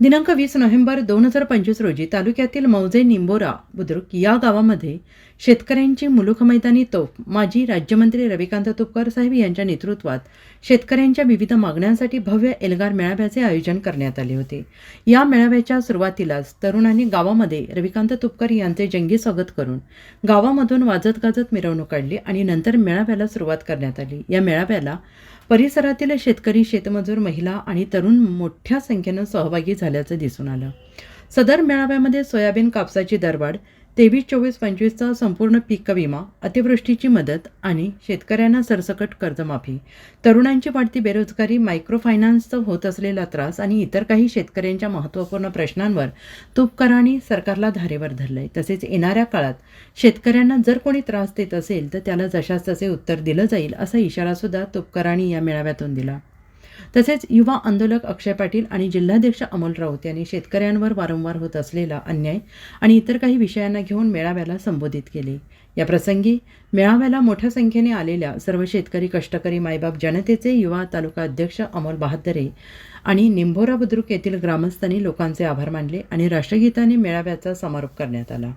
दिनांक वीस नोव्हेंबर दोन हजार पंचवीस रोजी तालुक्यातील मौजे निंबोरा बुद्रुक या गावामध्ये शेतकऱ्यांची मुलुख मैदानी तोफ माजी राज्यमंत्री रविकांत तुपकर साहेब यांच्या नेतृत्वात शेतकऱ्यांच्या विविध मागण्यांसाठी भव्य एल्गार मेळाव्याचे आयोजन करण्यात आले होते. या मेळाव्याच्या सुरुवातीलाच तरुणांनी गावामध्ये रविकांत तुपकर यांचे जंगी स्वागत करून गावामधून वाजत गाजत मिरवणूक काढली आणि नंतर मेळाव्याला सुरुवात करण्यात आली. या मेळाव्याला परिसरातील शेतकरी शेतमजूर महिला आणि तरुण मोठ्या संख्येनं सहभागी झाले. झाल्याचं दिसून आलं. सदर मेळाव्यामध्ये सोयाबीन कापसाची दरवाढ तेवीस चोवीस पंचवीसचा संपूर्ण पीक विमा अतिवृष्टीची मदत आणि शेतकऱ्यांना सरसकट कर्जमाफी. तरुणांची वाढती बेरोजगारी मायक्रो फायनान्सचा होत असलेला त्रास आणि इतर काही शेतकऱ्यांच्या महत्त्वपूर्ण प्रश्नांवर तुपकरांनी सरकारला धारेवर धरलंय. तसेच येणाऱ्या काळात शेतकऱ्यांना जर कोणी त्रास देत असेल तर त्याला जशास तसे उत्तर दिलं जाईल असा इशारासुद्धा तुपकरांनी या मेळाव्यातून दिला. तसेच युवा आंदोलक अक्षय पाटील आणि जिल्हाध्यक्ष अमोल राऊत यांनी शेतकऱ्यांवर वारंवार होत असलेला अन्याय आणि इतर काही विषयांना घेऊन मेळाव्याला संबोधित केले. या प्रसंगी मेळाव्याला मोठ्या संख्येने आलेल्या सर्व शेतकरी कष्टकरी मायबाप जनतेचे युवा तालुका अध्यक्ष अमोल बहादरे आणि निंभोरा बुद्रुक येथील ग्रामस्थांनी लोकांचे आभार मानले आणि राष्ट्रगीताने मेळाव्याचा समारोप करण्यात आला.